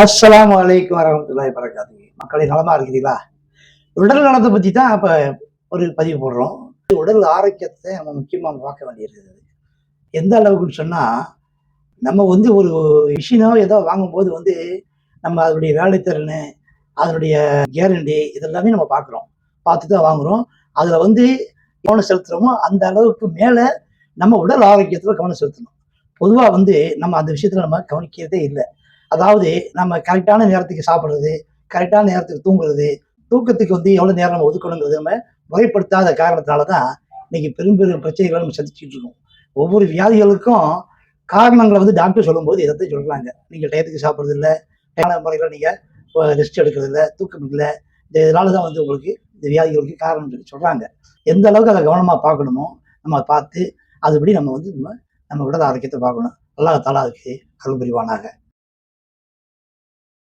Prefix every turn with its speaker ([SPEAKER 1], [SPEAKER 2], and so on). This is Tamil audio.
[SPEAKER 1] அஸ்லாம் அலைக்கும் வரமத்துல்லாஹி வரகாத்துஹு மக்களை நலமா இருக்கிறீங்களா உடல் நலத்தை பத்தி தான் இப்ப ஒரு பதிவு போடுறோம். உடல் ஆரோக்கியத்தை நம்ம முக்கியமாக பார்க்க வேண்டியிருக்குது எந்த அளவுக்குன்னு சொன்னா நம்ம வந்து ஒரு மிஷினோ ஏதோ வாங்கும்போது வந்து நம்ம அதனுடைய வேலைத்திறன் அதனுடைய கேரண்டி இதெல்லாமே நம்ம பார்க்குறோம். பார்த்து தான் வாங்குறோம். அதில் வந்து கவனம் செலுத்துறோமோ அந்த அளவுக்கு மேலே நம்ம உடல் ஆரோக்கியத்தில் கவனம் செலுத்தணும். பொதுவாக வந்து நம்ம அந்த விஷயத்தில் நம்ம கவனிக்கிறதே இல்லை. அதாவது நம்ம கரெக்டான நேரத்துக்கு சாப்பிட்றது கரெக்டான நேரத்துக்கு தூங்குறது தூக்கத்துக்கு வந்து எவ்வளோ நேரம் நம்ம ஒதுக்கணுங்கிறது நம்ம முறைப்படுத்தாத காரணத்தினால தான் இன்னைக்கு பெரும் பெரும் பிரச்சனைகளை நம்ம சந்திச்சுட்டு இருக்கோம். ஒவ்வொரு வியாதிகளுக்கும் காரணங்களை வந்து டாக்டர் சொல்லும்போது இதை சொல்றாங்க. நீங்கள் டயத்துக்கு சாப்பிட்றது இல்லை டயான முறையில் நீங்கள் ரெஸ்ட் எடுக்கிறது இல்லை தூக்கம் இல்லை இந்த இதனால தான் வந்து உங்களுக்கு இந்த வியாதிகளுக்கு காரணம் சொல்லி சொல்றாங்க. எந்த அளவுக்கு அதை கவனமாக பார்க்கணுமோ நம்ம பார்த்து அதுபடி நம்ம வந்து நம்ம நம்ம உடல் ஆரோக்கியத்தை பார்க்கணும். அல்லாஹ் தாலா அதுக்கு அருள் புரிவானாக.